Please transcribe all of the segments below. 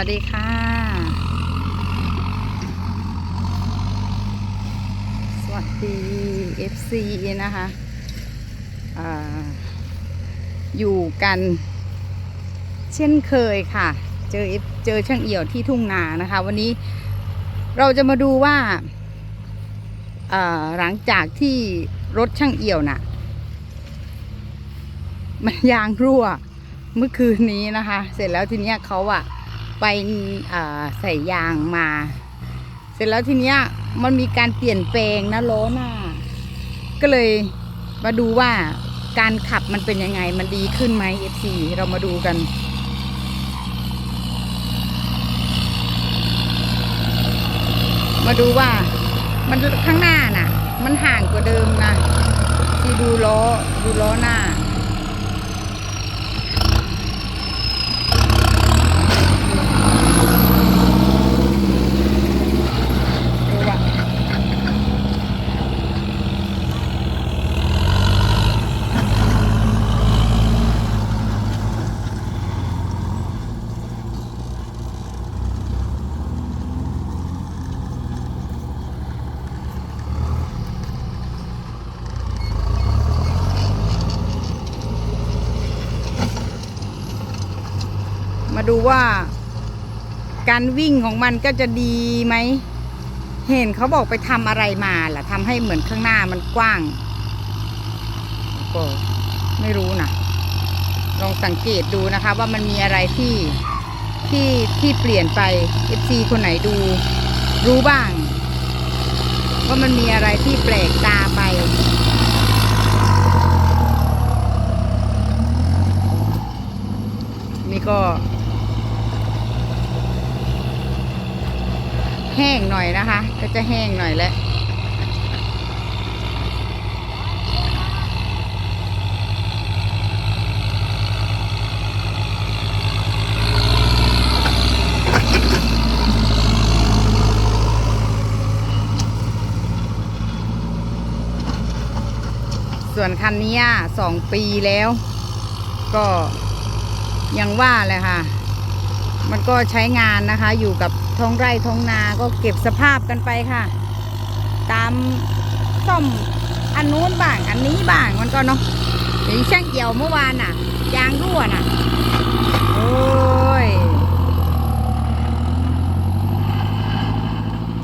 วัสดีค่ะ สวัสดี FC นะคะออยู่กันเช่นเคยค่ะ เจอเจอช่างเอี่ยวที่ทุ่งนานะคะ วันนี้เราจะมาดูว่าหลังจากที่รถช่างเอี่ยวน่ะ มันยางรั่วเมื่อคืนนี้นะคะ เสร็จแล้วทีเนี้ยเขาอะ ไปใส่ยางมา เสร็จแล้วทีเนี้ยมันมีการเปลี่ยนแปลงนะล้อหน้า ก็เลยมาดูว่าการขับมันเป็นยังไงมันดีขึ้นไหม FC เรามาดูกันมาดูว่ามันข้างหน้าน่ะ มันห่างกว่าเดิมนะที่ดูล้อดูล้อหน้า ดูว่ามา ดูว่า การวิ่งของมันก็จะดีไหม เห็นเขาบอกไปทำอะไรมาล่ะทำให้เหมือนข้างหน้ามันกว้าง ก็ไม่รู้นะลองสังเกตดูนะคะ ว่ามันมีอะไรที่ที่ที่เปลี่ยนไป FC คนไหนดู รู้บ้าง ว่ามันมีอะไรที่แปลกตาไปนี่ก็ แห้งหน่อยนะคะ ก็จะแห้งหน่อยแหล้วส่วนคันนี้สองปีแล้ว ก็ยังว่าเลยค่ะ มันก็ใช้งานนะคะอยู่กับ ท้องไร่ท้องนาก็เก็บสภาพกันไปค่ะ ตามซ่อมอันนู้นบ้างอันนี้บ้างมันก็เนาะอย่างช่างเกี่ยวเมื่อวานน่ะยางรั่วน่ะโอ้ย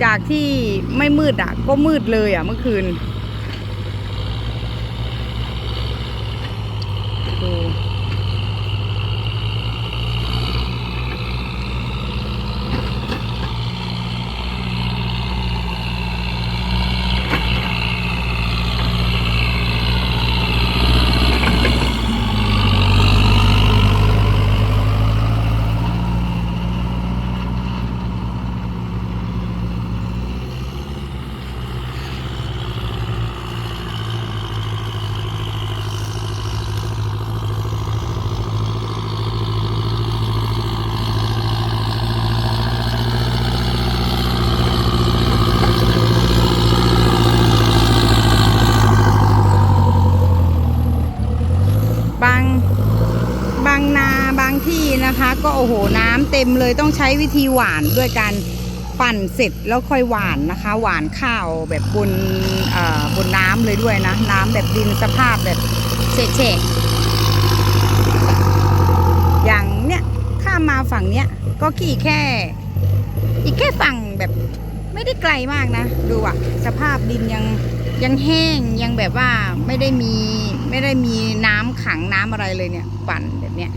จากที่ไม่มืดอะ ก็มืดเลยอะเมื่อคืน ดู บางบางนาบางที่ นะคะ ก็โอ้โหน้ำเต็มเลยต้องใช้วิธีหวานด้วยการปั่นเสร็จแล้วค่อยหวานนะคะ หวานข้าวแบบบนบนน้ำเลยด้วยนะ น้ำแบบดินสภาพแบบเฉะๆอย่างเนี้ยข้ามมาฝั่งเนี้ยก็ขี่แค่ อีกแค่ฝั่งแบบไม่ได้ไกลมากนะ ดูอะสภาพดินยังยังแห้งยังแบบว่าไม่ได้มีไม่ได้มีน้ำขังน้ำอะไรเลยเนี่ยปั่นแบบเนี้ย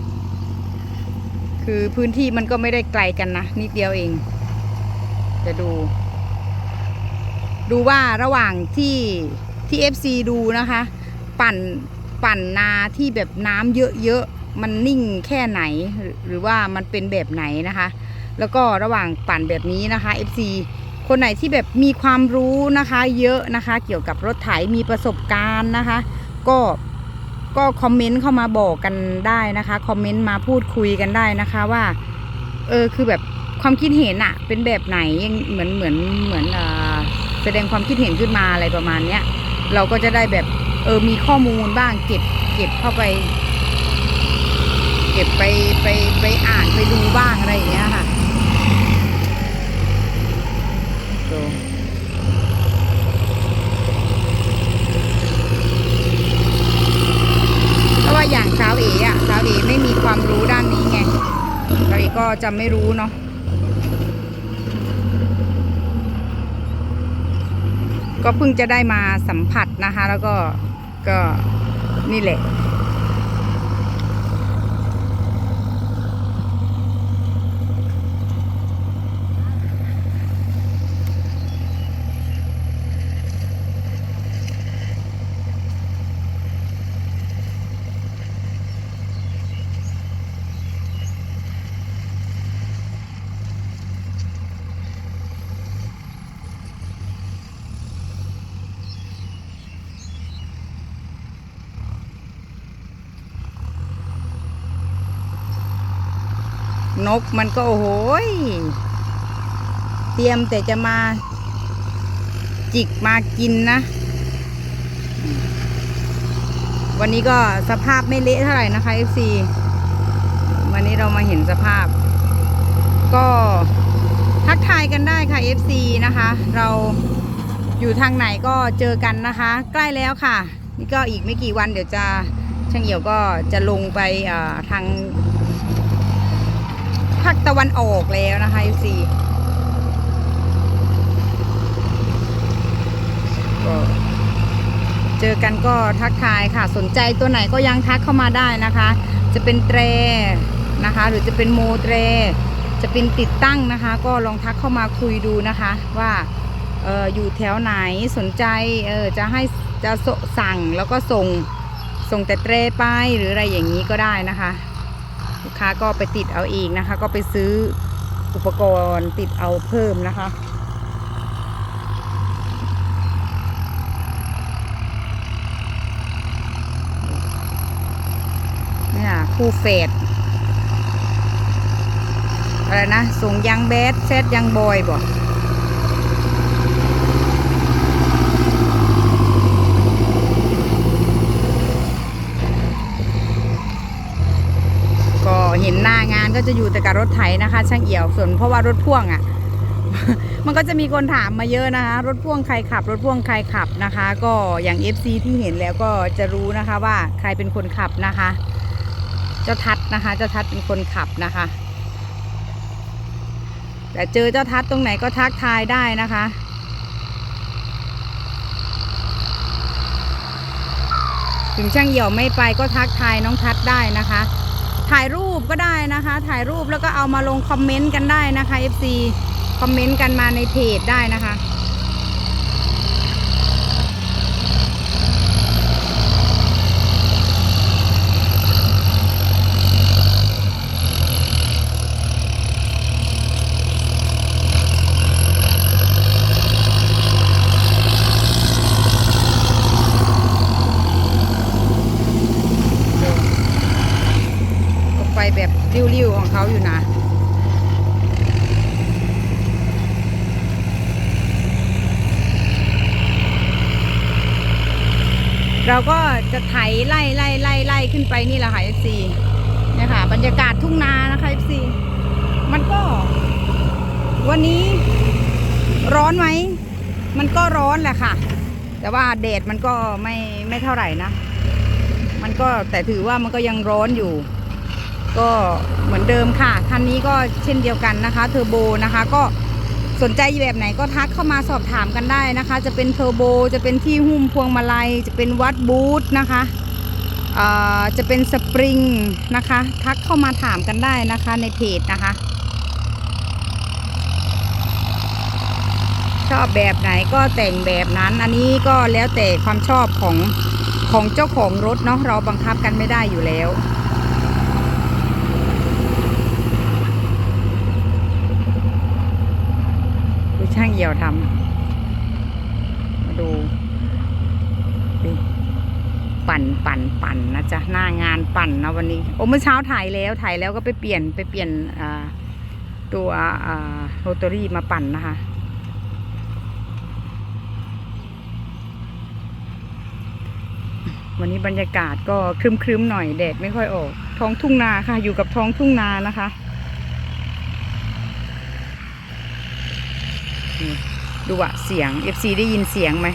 คือพื้นที่มันก็ไม่ได้ไกลกันนะ นิดเดียวเอง จะดู ดูว่าระหว่างที่ที่ FC ดูนะคะ ปั่นปั่นนาที่แบบน้ำเยอะๆ มันนิ่งแค่ไหน หรือว่ามันเป็นแบบไหนนะคะ แล้วก็ระหว่างปั่นแบบนี้นะคะ FC คนไหนที่แบบมีความรู้นะคะ เยอะนะคะ เกี่ยวกับรถไถมีประสบการณ์นะคะ ก็ ก็คอมเมนต์เข้ามาบอกกันได้นะคะคอมเมนต์มาพูดคุยกันได้นะคะว่า เออคือแบบความคิดเห็นอะเป็นแบบไหนยังเหมือนเหมือนเหมือนแสดงความคิดเห็นขึ้นมาอะไรประมาณเนี้ยเราก็จะได้แบบเออมีข้อมูลบ้างเก็บเก็บเข้าไป เก็บไปไปไปอ่านไปดูบ้างอะไรอย่างเงี้ยค่ะ จะไม่รู้เนาะก็เพิ่งจะได้มาสัมผัสนะคะ แล้วก็ก็นี่แหละ นกมันก็โอ้โหเตรียมแต่จะมา จิกมากินนะ วันนี้ก็สภาพไม่เละเท่าไหร่นะคะ FC วันนี้เรามาเห็นสภาพ ก็ทักทายกันได้ค่ะ FC นะคะ เราอยู่ทางไหนก็เจอกันนะคะ ใกล้แล้วค่ะ นี่ก็อีกไม่กี่วันเดี๋ยวจะช่างเหี่ยวก็จะลงไปทาง ภาคตะวันออกแล้วนะคะ FC ก็เจอกันก็ทักทายค่ะ สนใจตัวไหนก็ยังทักเข้ามาได้นะคะ จะเป็นแตรนะคะ หรือจะเป็นโมแตร จะเป็นติดตั้งนะคะ ก็ลองทักเข้ามาคุยดูนะคะว่าอออยู่แถวไหนสนใจเออจะให้จะสั่งแล้วก็ส่งส่งแต่แตรไปหรืออะไรอย่างนี้ก็ได้นะคะ ลูกค้าก็ไปติดเอาเองนะคะ ก็ไปซื้ออุปกรณ์ติดเอาเพิ่มนะคะเนี่ยคู่เฟดอะไรนะส่งยังแบดเซตยังบอยบ่ก็ เห็นหน้างานก็จะอยู่แต่กับรถไถนะคะ ช่างเอี่ยวส่วนเพราะว่ารถพ่วงอะ่ะ มันก็จะมีคนถามมาเยอะนะคะ รถพ่วงใครขับ รถพ่วงใครขับนะคะ ก็อย่าง FC ที่เห็นแล้วก็จะรู้นะคะว่าใครเป็นคนขับนะคะ เจ้าทัดนะคะ เจ้าทัดเป็นคนขับนะคะ แต่เจอเจ้าทัดตรงไหนก็ทักทายได้นะคะถึงช่างเหี่ยวไม่ไปก็ทักทายน้องทัดได้นะคะ ถ่ายรูปก็ได้นะคะ ถ่ายรูปแล้วก็เอามาลงคอมเมนต์กันได้นะคะ FC คอมเมนต์กันมาในเพจได้นะคะ ก็ไปแบบริ้วๆของเขาอยู่นะ เราก็จะไถไล่ไล่ไล่ไล่ขึ้นไปนี่แหละค่ะ FC เนี่ยค่ะ บรรยากาศทุ่งนานะคะ FC มันก็ วันนี้ร้อนไหม มันก็ร้อนแหละค่ะ แต่ว่าแดดมันก็ไม่ไม่เท่าไหร่นะ มันก็แต่ถือว่ามันก็ยังร้อนอยู่ ก็เหมือนเดิมค่ะ คันนี้ก็เช่นเดียวกันนะคะ เทอร์โบนะคะก็ สนใจแบบไหนก็ทักเข้ามาสอบถามกันได้นะคะ จะเป็นเทอร์โบ จะเป็นที่หุ้มพวงมาลัย จะเป็นวัดบูทนะคะจะเป็นสปริงนะคะ ทักเข้ามาถามกันได้นะคะในเพจนะคะ ชอบแบบไหนก็แต่งแบบนั้น อันนี้ก็แล้วแต่ความชอบของของเจ้าของรถเนาะเราบังคับกันไม่ได้อยู่แล้ว ช่างเหี่ยวทำมาดูปั่นปั่นปั่นนะจ๊ะหน้างานปั่นนะวันนี้โอ้เมื่อเช้าถ่ายแล้วถ่ายแล้วก็ไปเปลี่ยนไปเปลี่ยนตัวอ่าโรตารี่มาปั่นนะคะวันนี้บรรยากาศก็ครึ้มๆหน่อยแดดไม่ค่อยออก ท้องทุ่งนาค่ะ อยู่กับท้องทุ่งนานะคะ ดูอะเสียง FC ได้ยินเสียงไหม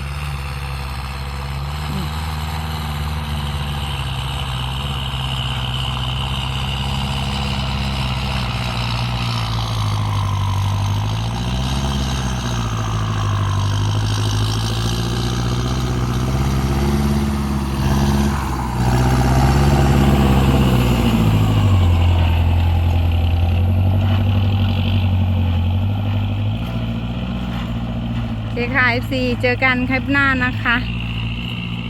เค่ะ FC เจอกันคลิปหน้านะคะ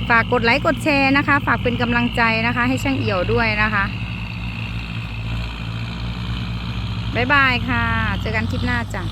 ฝากกดไลค์กดแชร์นะคะ ฝากเป็นกำลังใจนะคะ ให้ช่างเอี่ยวด้วยนะคะบ๊ายบายค่ะ เจอกันคลิปหน้าจ้ะ